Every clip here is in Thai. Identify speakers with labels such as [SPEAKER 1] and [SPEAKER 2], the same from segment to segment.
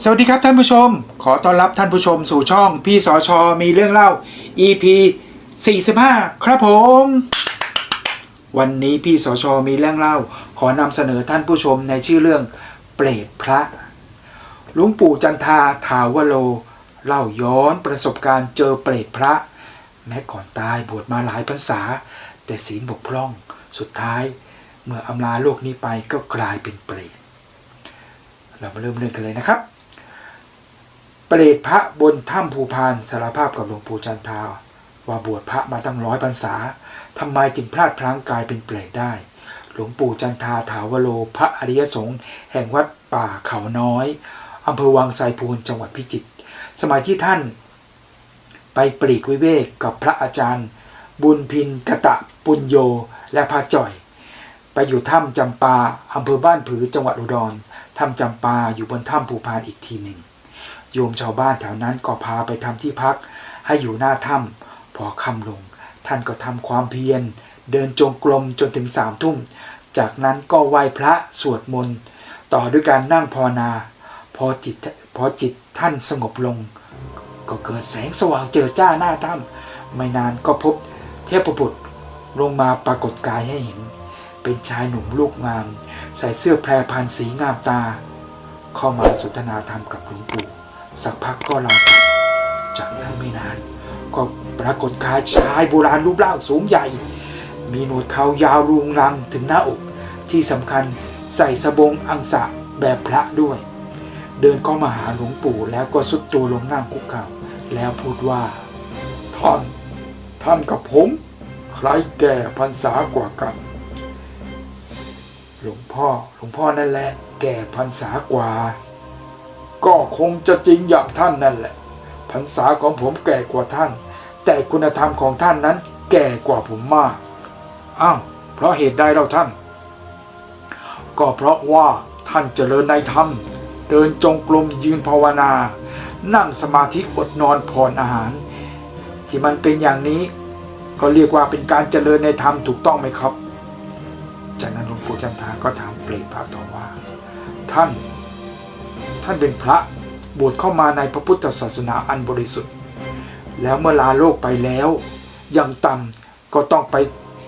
[SPEAKER 1] สวัสดีครับท่านผู้ชม ขอต้อนรับท่านผู้ชมสู่ช่องพี่สอชอมีเรื่องเล่า EP 45 ครับผม วันนี้พี่สอชอมีเรื่องเล่า ขอนำเสนอท่านผู้ชมในชื่อเรื่องเปรตพระหลวงปู่จันทาถาวโล เล่าย้อนประสบการณ์เจอเปรตพระ แม้ก่อนตายบวชมาหลายพรรษา แต่ศีลบกพร่องสุดท้าย เมื่ออำลาโลกนี้ไปก็กลายเป็นเปรตเรามาเริ่มเรื่องกันเลยนะครับ เปรตพระบนถ้ำภูพานสารภาพกับหลวงปู่จันทาว่าบวชพระมาตั้งร้อยพรรษาทำไมจึงพลาดพลั้งกลายเป็นเปรตได้ หลวงปู่จันทาถาวโลพระอริยสงฆ์แห่งวัดป่าเขาน้อยอำเภอวังไซพูนจังหวัดพิจิตรสมัยที่ท่าน ไปปลีกวิเวกกับพระอาจารย์ บุญพินกะตะปุญโยและพระจ่อย ไปอยู่ถ้ำจำปาอำเภอบ้านผือจังหวัดอุดรถ้ำจำปาอยู่บนถ้ำภูพานอีกทีหนึ่ง โยมชาวบ้านแถวนั้นก็พาไปทำที่พัก ให้อยู่หน้าถ้ำพอค่ำลง ท่านก็ทำความเพียร เดินจงกรมจนถึงสามทุ่ม จากนั้นก็ไหว้พระสวดมนต์ ต่อด้วยการนั่งภาวนา พอจิตพอจิตท่านสงบลง ก็เกิดแสงสว่างเจอจ้าหน้าถ้ำไม่นานก็พบเทพบุตรลงมาปรากฏกายให้เห็น เป็นชายหนุ่มลูกงาม ใส่เสื้อแพรพันสีงามตา เข้ามาสนทนาธรรมกับหลวงปู่ สักพักก็ลาไปจากนั้นไม่นาน ก็ปรากฏกายชายโบราณรูปร่างสูงใหญ่ มีหนวดเขายาวรุงรังถึงหน้าอก ที่สำคัญใส่สบงอังสะแบบพระด้วย เดินเข้ามาหาหลวงปู่แล้วก็สุดตัวลงนั่งคุกเข่าแล้วพูดว่า ท่าน ท่านกับผม ใครแก่พรรษากว่ากัน หลวงพ่อหลวงพ่อนั่นแหละแก่พรรษากว่า ก็คงจะจริงอย่างท่านนั่นแหละพรรษาของผมแก่กว่าท่าน แต่คุณธรรมของท่านนั้นแก่กว่าผมมากอ้าวเพราะเหตุใดเราท่าน ก็เพราะว่าท่านเจริญในธรรม เดินจงกรมยืนภาวนา นั่งสมาธิอดนอนผ่อนอาหาร ที่มันเป็นอย่างนี้ ก็เรียกว่าเป็นการเจริญในธรรมถูกต้องไหมครับ จากนั้นหลวงปู่จันทาก็ถามเปรตพระต่อว่า ท่าน ท่านเป็นพระบวชเข้ามาในพระพุทธศาสนาอันบริสุทธิ์ แล้วเมื่อลาโลกไปแล้วอย่างต่ำก็ต้องไป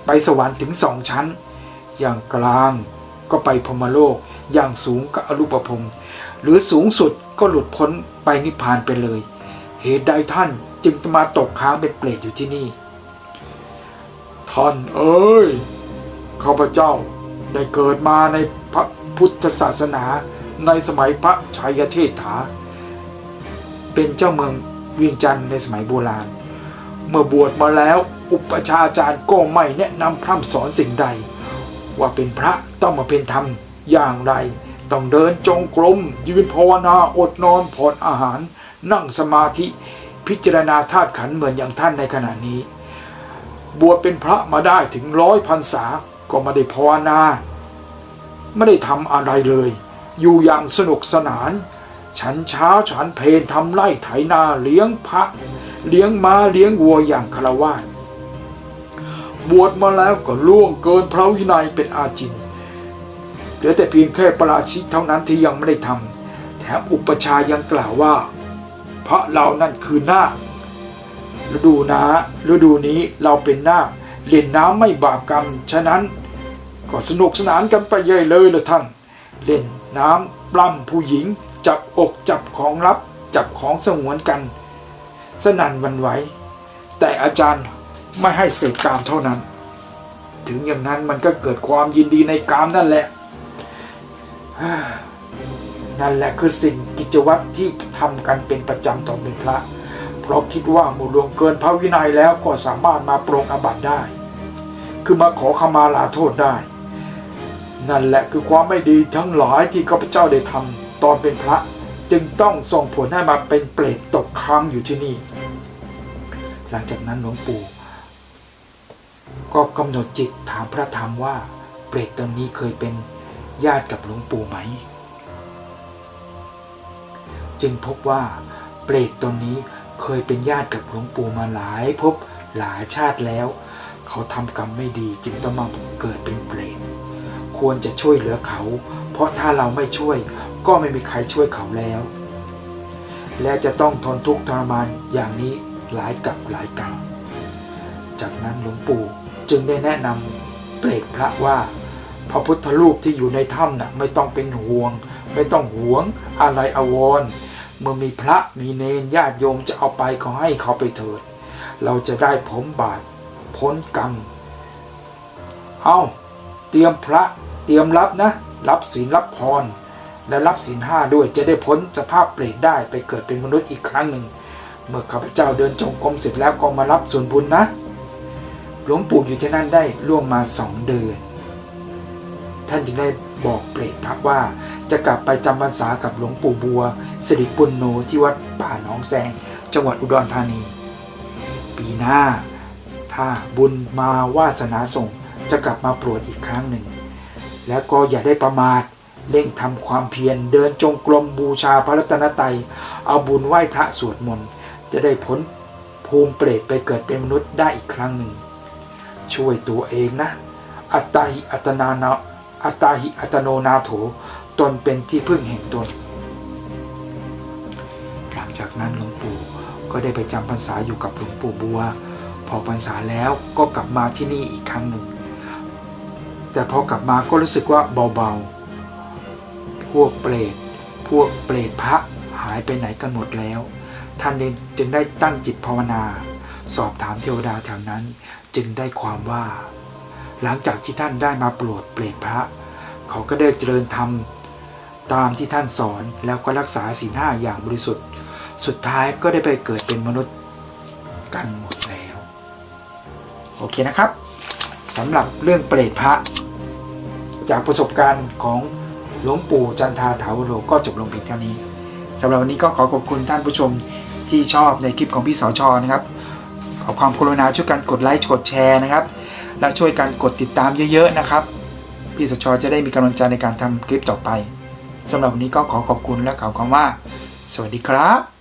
[SPEAKER 1] ไปสวรรค์ถึงสองชั้น อย่างกลางก็ไปพรมโลก อย่างสูงก็อรูปภพหรือสูงสุดก็หลุดพ้นไปนิพพานไปเลย เหตุใดท่านจึงมาตกค้างเป็นเปรตอยู่ที่นี่ ท่านเอ้ยข้าพเจ้าได้เกิดมาในพระพุทธศาสนา ในสมัยพระชัยเทถาเป็นเจ้าเมืองเวียงจันทร์ในสมัยโบราณ เมื่อบวชมาแล้วอุปชาจารย์ก็ไม่แนะนำพร่ำสอนสิ่งใด ว่าเป็นพระต้องมาเป็นธรรมอย่างไร ต้องเดินจงกรมยืนภาวนาอดนอนผ่อนอาหาร นั่งสมาธิพิจารณาธาตุขันเหมือนอย่างท่านในขณะนี้ บวชเป็นพระมาได้ถึงร้อยพรรษาก็ไม่ได้ภาวนา ไม่ได้ทำอะไรเลย อยู่อย่างสนุกสนาน ฉันเช้าฉันเพลทำไร่ไถนาเลี้ยงพระ เลี้ยงม้าเลี้ยงวัวอย่างคารวาสบวชมาแล้วก็ล่วงเกินพระวินัยเป็นอาจินเหลือแต่เพียงแค่ประราชิกเท่านั้นที่ยังไม่ได้ทำแถมอุปชายังกล่าวว่า พระเรานั่นคือหน้าฤดูนาฤดูนี้เราเป็นหน้าเล่นน้ำไม่บาปกรรม ฉะนั้น ก็สนุกสนานกันไปเยอะเลยละท่าน เล่น น้ำปล้ำผู้หญิง จับอกจับของลับ จับของสงวนกัน สนั่นวันไหว แต่อาจารย์ไม่ให้เสพกามเท่านั้น ถึงอย่างนั้นมันก็เกิดความยินดีในกามนั่นแหละ นั่นแหละคือสิ่งกิจวัตรที่ทำกันเป็นประจำต่อเป็นพระ เพราะคิดว่าหมู่ลวงเกินพระวินัยแล้วก็สามารถมาปรงอบัติได้ คือมาขอขมาลาโทษได้ นั่นแหละคือความไม่ดีทั้งหลายที่ข้าพเจ้าได้ทำตอนเป็นพระจึงต้องส่งผลให้มาเป็นเปรตตกค้างอยู่ที่นี่ หลังจากนั้นหลวงปู่ ก็กำหนดจิตถามพระธรรมว่า เปรตตนนี้เคยเป็นญาติกับหลวงปู่ไหม จึงพบว่า เปรตตนนี้เคยเป็นญาติกับหลวงปู่มาหลายภพหลายชาติแล้ว เขาทำกรรมไม่ดีจึงต้องมาเกิดเป็นเปรต ควรจะช่วยเหลือเขา เพราะถ้าเราไม่ช่วยก็ไม่มีใครช่วยเขาแล้ว และจะต้องทนทุกข์ทรมานอย่างนี้หลายกับหลายกัน จากนั้นหลวงปู่จึงได้แนะนำเปรตพระว่า พระพุทธรูปที่อยู่ในถ้ำน่ะไม่ต้องเป็นห่วง ไม่ต้องหวงอะไรอวรเมื่อมีพระมีเนรญาติโยมจะเอาไปขอให้เขาไปเถิด เราจะได้ผมบาปพ้นกรรม เอาเตรียมพระ เตรียมรับนะ รับศีลรับพร และรับศีลห้าด้วยจะได้พ้นสภาพเปรตได้ไปเกิดเป็นมนุษย์อีกครั้งหนึ่ง เมื่อข้าพเจ้าเดินจงกรมเสร็จแล้วก็มารับส่วนบุญนะ หลวงปู่อยู่ที่นั่นได้ร่วมมาสองเดือน ท่านจึงได้บอกเปรตพระว่าจะกลับไปจำพรรษากับหลวงปู่บัวสิริปุณโนที่วัดป่าหนองแซงจังหวัดอุดรธานี ปีหน้า ถ้าบุญมาวาสนาส่งจะกลับมาโปรดอีกครั้งหนึ่ง แล้วก็อย่าได้ประมาทเร่งทำความเพียรเดินจงกรมบูชาพระรัตนตรัยเอาบุญไหว้พระสวดมนต์จะได้พ้นภูมิเปรตไปเกิดเป็นมนุษย์ได้อีกครั้งหนึ่ง ช่วยตัวเองนะ อัตตาหิอัตนานาอัตตาหิอัตโนนาโถตนเป็นที่พึ่งแห่งตน หลังจากนั้นหลวงปู่ก็ได้ไปจำพรรษาอยู่กับหลวงปู่บัว พอพรรษาแล้วก็กลับมาที่นี่อีกครั้งหนึ่ง แต่พอกลับมาก็รู้สึกว่าเบาๆ พวกเปรต พวกเปรตพระหายไปไหนกันหมดแล้ว ท่านจึงได้ตั้งจิตภาวนา สอบถามเทวดาแถวนั้น จึงได้ความว่า หลังจากที่ท่านได้มาโปรดเปรตพระ เขาก็ได้เจริญธรรมตามที่ท่านสอนแล้วก็รักษาศีลห้าอย่างบริสุทธิ์ สุดท้ายก็ได้ไปเกิดเป็นมนุษย์กันหมดแล้ว โอเคนะครับสำหรับเรื่องเปรตพระ จากประสบการณ์ของหลวงปู่จันทาถาวโรก็จบลงเพียงเท่านี้สำหรับวันนี้ก็ขอขอบคุณท่านผู้ชมที่ชอบในคลิปของพี่สอชอนะครับ ขอความกรุณาช่วยกันกดไลค์กดแชร์นะครับ และช่วยกันกดติดตามเยอะๆนะครับ พี่สอชอจะได้มีกำลังใจในการทำคลิปต่อไปสำหรับวันนี้ก็ขอขอบคุณและกล่าวคำว่า สวัสดีครับ